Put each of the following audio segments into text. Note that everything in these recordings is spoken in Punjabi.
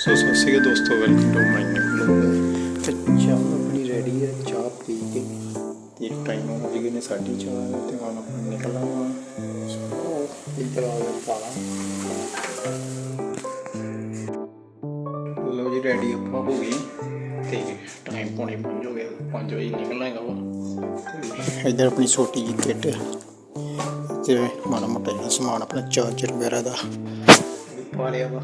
ਸੋ ਸਤਿ ਸ਼੍ਰੀ ਅਕਾਲ ਦੋਸਤੋ welcome to my new vlog ਤੇ ਚਾਹ ਆਪਣੀ ਰੈਡੀ ਹੈ ਚਾਹ ਪੀ ਕੇ। ਤੇ ਟਾਈਮ ਹੋ ਗਈ ਨੇ ਸਾਡੀ ਚਾਹ ਤੇ ਹੁਣ ਆਪਾਂ ਨਿਕਲਾਂਗਾ ਸੋ ਇੱਧਰ ਆ ਗਿਆ ਪਾਲਾ ਲੋ। ਜੀ ਰੈਡੀ ਆਪਾਂ ਹੋ ਗਏ ਤੇ ਟਾਈਮ ਪੌਣੇ 5 ਹੋ ਗਿਆ 5 ਵਜੇ ਨਿਕਲਣਾ ਹੈਗਾ ਵਾ। ਇੱਧਰ ਆਪਣੀ ਛੋਟੀ ਜਿਹੀ ਕਿੱਟ ਤੇ ਮਾੜਾ ਮੋਟਾ ਜਿਹਾ ਸਮਾਨ ਆਪਣਾ ਚਾਰਜਰ ਵਗੈਰਾ ਦਾ ਪਾ ਲਿਆ ਵਾ।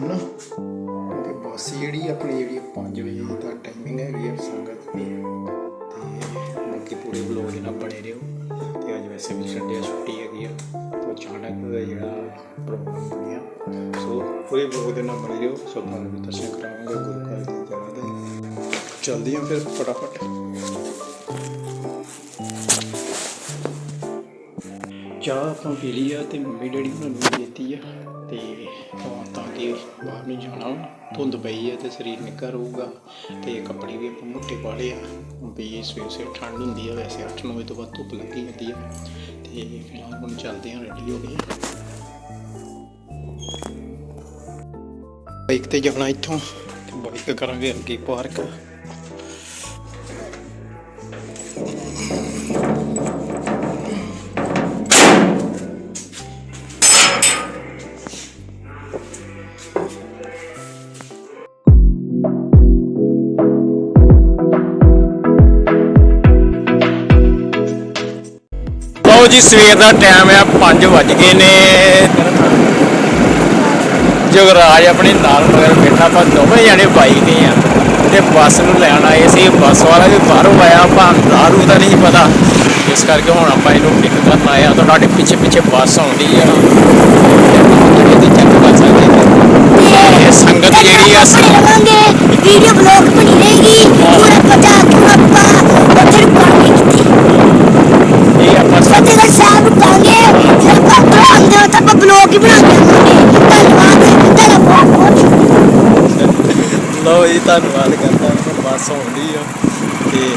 ਤੇ ਨਾ। ਤੇ ਬੱਸ ਜਿਹੜੀ ਆਪਣੀ ਜਿਹੜੀ 5 ਵਜੇ ਦਾ ਟਾਈਮਿੰਗ ਹੈਗੀ ਆ ਸੰਗਤ ਦੀ। ਤੇ ਬਾਕੀ ਪੂਰੇ ਬਲੌਗ ਇਹਨਾਂ ਬਣੇ ਰਹੋ। ਤੇ ਅੱਜ ਵੈਸੇ ਵੀ ਸੰਡੇ ਛੁੱਟੀ ਹੈਗੀ ਆ। ਤੇ ਅਚਾਨਕ ਜਿਹੜਾ ਪ੍ਰੋਗਰਾਮ ਬਣਿਆ ਸੋ ਪੂਰੇ ਬਲੌਗ ਦੇ ਨਾਲ ਬਣੇ ਰਹੋ। ਸੋ ਤੁਹਾਨੂੰ ਵੀ ਦਰਸ਼ਨ ਕਰਾਵਾਂਗੇ ਗੁਰੂ ਘਰ ਦੀ ਜਗ੍ਹਾ ਦੇ ਚਲਦੀ ਹਾਂ ਫਿਰ ਫਟਾਫਟ। ਚਾਹ ਆਪਾਂ ਪੀ ਲਈ ਆ ਤੇ ਮੰਮੀ ਡੈਡੀ ਨੂੰ ਵੀ ਦਿੱਤੀ ਆ ਤੇ ਹੁਣ ਤਾਂ ਕਿ ਬਾਹਰ ਨੂੰ ਜਾਣਾ ਧੁੰਦ ਪਈ ਆ ਤੇ ਸਰੀਰ ਨਿੱਘਾ ਰਹੂਗਾ ਤੇ ਕੱਪੜੇ ਵੀ ਆਪਾਂ ਮੋਟੇ ਪਾ ਲਏ ਆ। ਵੀ ਸਵੇਰ ਸਵੇਰ ਠੰਡ ਹੁੰਦੀ ਆ, ਵੈਸੇ 8-9 ਵਜੇ ਤੋਂ ਬਾਅਦ ਧੁੱਪ ਲੱਗੀ ਜਾਂਦੀ ਆ। ਤੇ ਫਿਲਹਾਲ ਹੁਣ ਚੱਲਦੇ ਆ ਰੈਡੀ ਹੋ ਗਏ ਬਾਈਕ ਤੇ ਜਾਣਾ ਇੱਥੋਂ ਬਾਈਕ ਕਰਾਂਗੇ ਅੱਗੇ ਪਾਰਕ ਜੀ ਸਵੇਰ ਦਾ ਟਾਈਮ ਆ 5 ਵੱਜ ਗਏ ਨੇ। ਜਗਰਾਜ ਆਪਣੇ ਨਾਲ ਮਗਰ ਬੈਠਾ ਆਪਾਂ ਦੋਵੇਂ ਜਾਣੇ ਬਾਈਕ ਤੇ ਆ। ਤੇ ਬੱਸ ਨੂੰ ਲੈਣ ਆਏ ਸੀ ਬੱਸ ਵਾਲਾ ਵੀ ਬਾਹਰੋਂ ਆਇਆ ਆਪਾਂ ਦਾਰੂ ਦਾ ਨਹੀਂ ਪਤਾ। ਇਸ ਕਰਕੇ ਹੁਣ ਆਪਾਂ ਇਹਨੂੰ ਪਿਕ ਕਰਨ ਆਏ ਆ ਤੁਹਾਡੇ ਪਿੱਛੇ ਪਿੱਛੇ ਬੱਸ ਆਉਂਦੀ ਆ। ਜਿਹੜੀ ਦੀ ਚੈੱਕ ਕਰ ਸਕਦੇ ਨੇ ਇਹ ਸੰਗਤ ਜਿਹੜੀ ਆ ਲਵਾਂਗੇ ਵੀਡੀਓ ਬਲੌਗ ਬਣੀ ਰਹੇਗੀ। ਪੂਰਾ ਪਤਾ ਕਿ ਆਪਾਂ ਉੱਥੇ ਪਾਣੀ ਕਿੱਥੇ ਇਹ ਆਪਾਂ ਫਤਿਹਗੜ੍ਹ ਸਾਹਿਬ ਰੁਕਾਂਗੇ ਫਿਰ ਆਪਾਂ ਉੱਧਰੋਂ ਆਉਂਦੇ ਹੋ ਤਾਂ ਆਪਾਂ ਬਲੌਗ ਹੀ ਧੰਨਵਾਦ ਤੁਹਾਡਾ ਬਹੁਤ ਬਹੁਤ ਲਓ ਜੀ, ਧੰਨਵਾਦ ਕਰਦਾ ਹਾਂ, ਬੱਸ ਆਉਂਦੀ ਆ। ਤੇ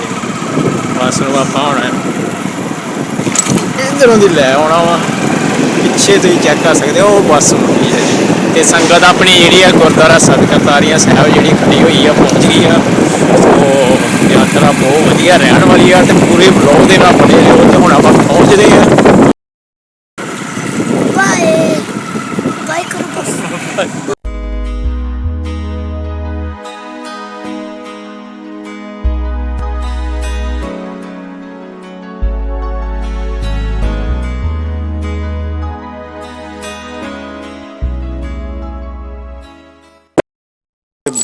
ਬੱਸ ਨੂੰ ਆਪਾਂ ਆਉਣਾ ਇਧਰੋਂ ਦੀ ਲੈ ਆਉਣਾ ਵਾ। ਪਿੱਛੇ ਤੁਸੀਂ ਚੈੱਕ ਕਰ ਸਕਦੇ ਹੋ, ਉਹ ਬੱਸ ਆਉਂਦੀ ਹੈ ਜੀ। ਤੇ ਸੰਗਤ ਆਪਣੀ ਜਿਹੜੀ ਆ, ਗੁਰਦੁਆਰਾ ਸਤਕਰਤਾਰੀਆਂ ਸਾਹਿਬ ਜਿਹੜੀ ਖੜੀ ਹੋਈ ਆ, ਪਹੁੰਚ ਗਈ ਆ। ਉਹ ਯਾਤਰਾ ਬਹੁਤ ਵਧੀਆ, ਰਹਿਣ ਵਾਲੀ ਆ, ਤੇ ਪੂਰੇ ਬਲੌਗ ਦੇ ਨਾਲ ਬਣੇ ਰਹੋ, ਤੇ ਹੁਣ ਆਪਾਂ ਪਹੁੰਚਦੇ ਆ।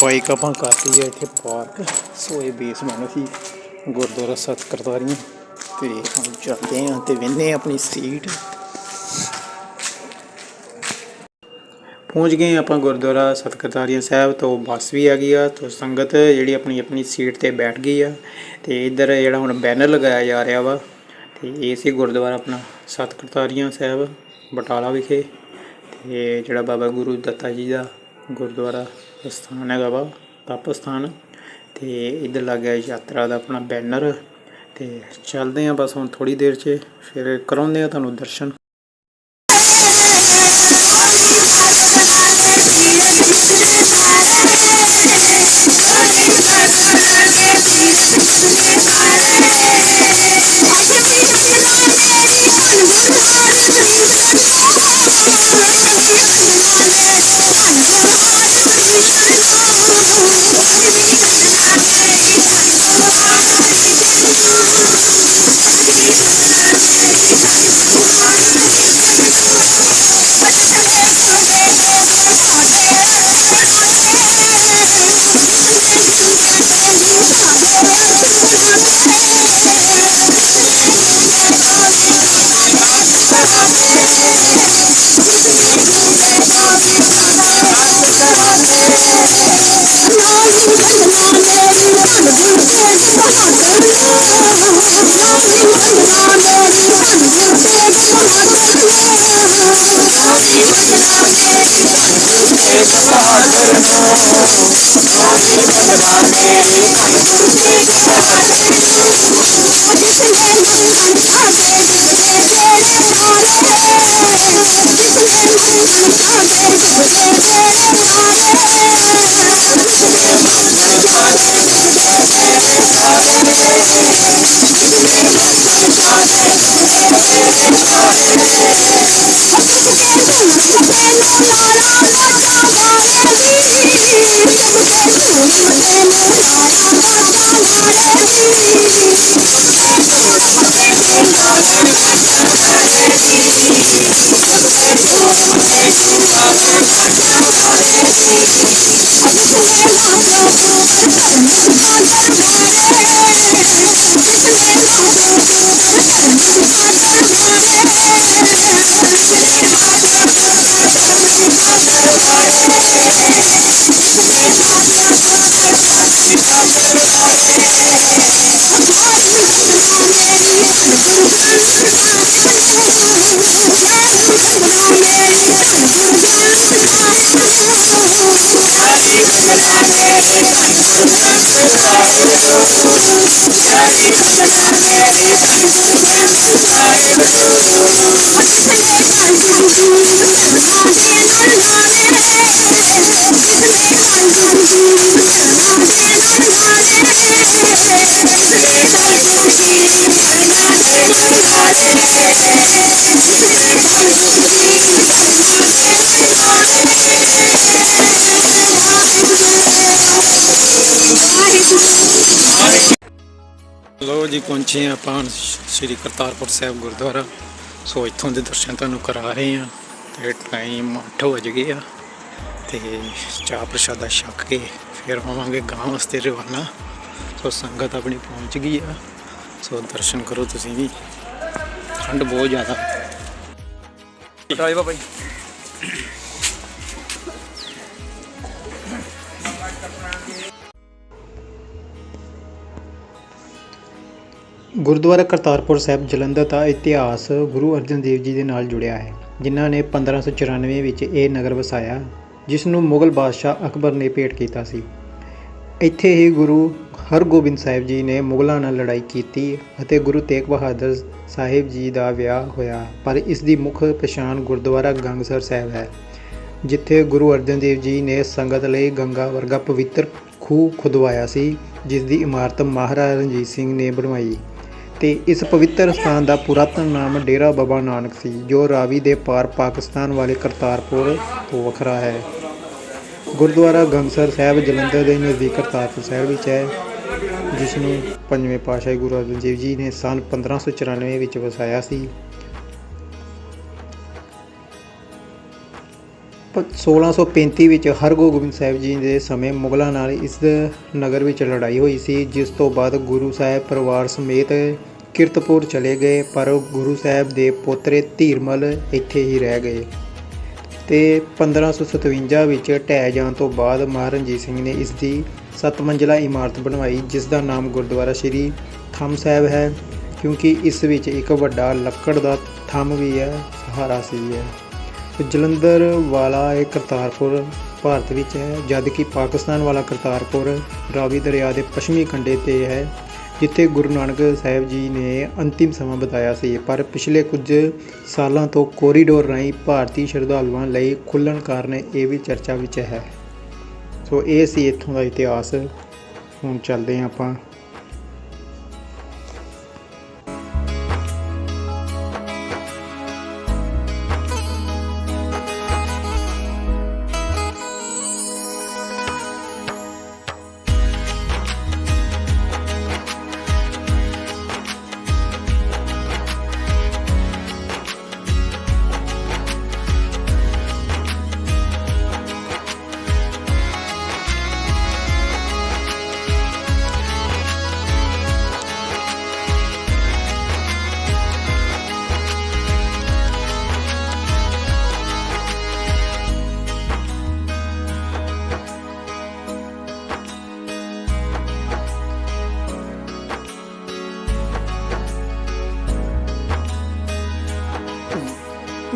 ਬਾਈਕ ਆਪਾਂ ਕਰਤੀ ਹੈ ਇੱਥੇ ਪਾਰਕ ਸੋ ਇਹ ਬੇਸਮੈਂਟ ਸੀ ਗੁਰਦੁਆਰਾ ਸਤਕਰਤਾਰੀਆਂ ਤੇ ਹੁਣ ਚੱਲਦੇ ਆਂ ਤੇ ਵੰਨੇ ਆਪਣੀ ਸੀਟ ਪਹੁੰਚ ਗਏ ਆਪਾਂ ਗੁਰਦੁਆਰਾ ਸਤਕਰਤਾਰੀਆਂ ਸਾਹਿਬ ਤੋਂ ਬੱਸ ਵੀ ਆ ਗਈ ਆ, ਤੋਂ ਸੰਗਤ ਜਿਹੜੀ ਆਪਣੀ ਆਪਣੀ ਸੀਟ ਤੇ ਬੈਠ ਗਈ ਆ, ਤੇ ਇੱਧਰ ਜਿਹੜਾ ਹੁਣ ਬੈਨਰ ਲਗਾਇਆ ਜਾ ਰਿਹਾ ਵਾ, ਤੇ ਇਹ ਸੀ ਗੁਰਦੁਆਰਾ ਆਪਣਾ ਸਤਕਰਤਾਰੀਆਂ ਸਾਹਿਬ, ਬਟਾਲਾ ਵਿਖੇ, ਤੇ ਜਿਹੜਾ ਬਾਬਾ ਗੁਰੂ ਦੱਤਾ ਜੀ ਦਾ ਗੁਰਦੁਆਰਾ ਸਥਾਨ ਹੈਗਾ ਵਾ ਤਪ ਸਥਾਨ। ਤੇ ਇੱਧਰ ਲੱਗਿਆ ਯਾਤਰਾ ਦਾ ਆਪਣਾ ਬੈਨਰ ਤੇ ਚੱਲਦੇ ਆਂ ਬਸ ਹੁਣ ਥੋੜੀ ਦੇਰ 'ਚ, ਫਿਰ ਕਰਾਉਂਦੇ ਆ ਤੁਹਾਨੂੰ ਦਰਸ਼ਨ। I'm Contact ਲੋ ਜੀ, ਪਹੁੰਚੇ ਹਾਂ ਆਪਾਂ ਸ੍ਰੀ ਕਰਤਾਰਪੁਰ ਸਾਹਿਬ ਗੁਰਦੁਆਰਾ। ਸੋ ਇੱਥੋਂ ਦੇ ਦਰਸ਼ਨ ਤੁਹਾਨੂੰ ਕਰਾ ਰਹੇ ਹਾਂ ਤੇ ਟਾਈਮ 8 ਵਜ ਗਏ ਆ। ਤੇ ਚਾਹ ਪ੍ਰਸ਼ਾਦਾ ਛਕ ਕੇ ਫਿਰ ਹੋਵਾਂਗੇ ਗਾਂ ਵਾਸਤੇ ਰਵਾਨਾ। ਸੋ ਸੰਗਤ ਆਪਣੀ ਪਹੁੰਚ ਗਈ ਆ। ਸੋ ਦਰਸ਼ਨ ਕਰੋ ਤੁਸੀਂ ਵੀ। ਠੰਡ ਬਹੁਤ ਜ਼ਿਆਦਾ। ਬਾਬਾ ਜੀ ਗੁਰਦੁਆਰਾ ਕਰਤਾਰਪੁਰ ਸਾਹਿਬ ਜਲੰਧਰ ਦਾ ਇਤਿਹਾਸ ਗੁਰੂ ਅਰਜਨ ਦੇਵ ਜੀ ਦੇ ਨਾਲ ਜੁੜਿਆ ਹੈ ਜਿਨ੍ਹਾਂ ਨੇ 1594 ਵਿੱਚ ਇਹ ਨਗਰ ਵਸਾਇਆ। ਜਿਸ ਨੂੰ ਮੁਗਲ ਬਾਦਸ਼ਾਹ ਅਕਬਰ ਨੇ ਭੇਟ ਕੀਤਾ ਸੀ। ਇੱਥੇ ਹੀ ਗੁਰੂ ਹਰਗੋਬਿੰਦ ਸਾਹਿਬ ਜੀ ਨੇ ਮੁਗਲਾਂ ਨਾਲ ਲੜਾਈ ਕੀਤੀ ਅਤੇ ਗੁਰੂ ਤੇਗ ਬਹਾਦਰ ਸਾਹਿਬ ਜੀ ਦਾ ਵਿਆਹ ਹੋਇਆ। ਪਰ ਇਸ ਦੀ ਮੁੱਖ ਪਛਾਣ ਗੁਰਦੁਆਰਾ ਗੰਗਸਰ ਸਾਹਿਬ ਹੈ, ਜਿੱਥੇ ਗੁਰੂ ਅਰਜਨ ਦੇਵ ਜੀ ਨੇ ਸੰਗਤ ਲਈ ਗੰਗਾ ਵਰਗਾ ਪਵਿੱਤਰ ਖੂਹ ਖੁਦਵਾਇਆ ਸੀ, ਜਿਸ ਦੀ ਇਮਾਰਤ ਮਹਾਰਾਜਾ ਰਣਜੀਤ ਸਿੰਘ ਨੇ ਬਣਵਾਈ। ਤੇ ਇਸ ਪਵਿੱਤਰ ਸਥਾਨ ਦਾ ਪੁਰਾਤਨ ਨਾਮ ਡੇਰਾ ਬਾਬਾ ਨਾਨਕ ਸੀ, ਜੋ ਰਾਵੀ ਦੇ ਪਾਰ ਪਾਕਿਸਤਾਨ ਵਾਲੇ ਕਰਤਾਰਪੁਰ ਤੋਂ ਵੱਖਰਾ ਹੈ। ਗੁਰਦੁਆਰਾ ਗੰਗਸਰ ਸਾਹਿਬ ਜਲੰਧਰ ਦੇ ਨਜ਼ਦੀਕ ਕਰਤਾਰਪੁਰ ਸਾਹਿਬ ਵਿੱਚ ਹੈ ਜਿਸ ਨੂੰ ਪੰਜਵੇਂ ਪਾਤਸ਼ਾਹ ਗੁਰੂ ਅਰਜਨ ਦੇਵ ਜੀ ਨੇ ਸਨ 1594 ਵਿੱਚ ਵਸਾਇਆ ਸੀ। 1635 ਵਿੱਚ ਹਰਗੋਬਿੰਦ ਸਾਹਿਬ ਜੀ ਦੇ ਸਮੇਂ ਮੁਗਲਾਂ ਨਾਲ ਇਸ ਨਗਰ ਵਿੱਚ ਲੜਾਈ ਹੋਈ ਸੀ, ਜਿਸ ਤੋਂ ਬਾਅਦ ਗੁਰੂ ਸਾਹਿਬ ਪਰਿਵਾਰ ਸਮੇਤ ਕਿਰਤਪੁਰ ਚਲੇ ਗਏ, ਪਰ ਗੁਰੂ ਸਾਹਿਬ ਦੇ ਪੋਤਰੇ ਧੀਰਮਲ ਇੱਥੇ ਹੀ ਰਹਿ ਗਏ। ਤੇ 1557 ਵਿੱਚ ਢਹਿ ਜਾਣ ਤੋਂ ਬਾਅਦ ਮਹਾਰਣਜੀਤ ਸਿੰਘ ਨੇ ਇਸ ਦੀ ਸੱਤ ਮੰਜ਼ਲਾ ਇਮਾਰਤ ਬਣਵਾਈ, ਜਿਸ ਦਾ ਨਾਮ ਗੁਰਦੁਆਰਾ ਸ਼੍ਰੀ ਥੰਮ ਸਾਹਿਬ ਹੈ, ਕਿਉਂਕਿ ਇਸ ਵਿੱਚ ਇੱਕ ਵੱਡਾ ਲੱਕੜ ਦਾ ਥੰਮ ਵੀ ਹੈ, ਸਹਾਰਾ ਸੀ ਹੈ ਜਲੰਧਰ ਵਾਲਾ ਇਹ ਕਰਤਾਰਪੁਰ ਭਾਰਤ ਵਿੱਚ ਹੈ, ਜਦ ਕਿ ਪਾਕਿਸਤਾਨ ਵਾਲਾ ਕਰਤਾਰਪੁਰ ਰਾਵੀ ਦਰਿਆ ਦੇ ਪੱਛਮੀ ਕੰਢੇ ਤੇ ਹੈ, ਜਿੱਥੇ ਗੁਰੂ ਨਾਨਕ ਸਾਹਿਬ ਜੀ ਨੇ ਅੰਤਿਮ ਸਮਾਂ ਬਿਤਾਇਆ ਸੀ। ਪਰ ਪਿਛਲੇ ਕੁਝ ਸਾਲਾਂ ਤੋਂ ਕੋਰੀਡੋਰ ਰਾਹੀਂ ਭਾਰਤੀ ਸ਼ਰਧਾਲੂਆਂ ਲਈ ਖੁੱਲਣ ਕਾਰਨ ਇਹ ਵੀ ਚਰਚਾ ਵਿੱਚ ਹੈ। ਸੋ ਇਹ ਸੀ ਇੱਥੋਂ ਦਾ ਇਤਿਹਾਸ। ਹੁਣ ਚੱਲਦੇ ਹਾਂ ਆਪਾਂ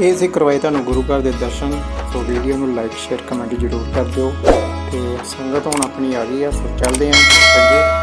ਇਹ ਸੀ ਕਰਵਾਏ ਤੁਹਾਨੂੰ ਗੁਰੂ ਘਰ ਦੇ ਦਰਸ਼ਨ। ਸੋ ਵੀਡੀਓ ਨੂੰ ਲਾਈਕ ਸ਼ੇਅਰ ਕਮੈਂਟ ਜ਼ਰੂਰ ਕਰ ਦਿਓ। ਤੇ ਸੰਗਤ ਹੁਣ ਆਪਣੀ ਆ ਗਈ ਆ, ਸੋ ਚੱਲਦੇ ਆਂ ਅੱਗੇ।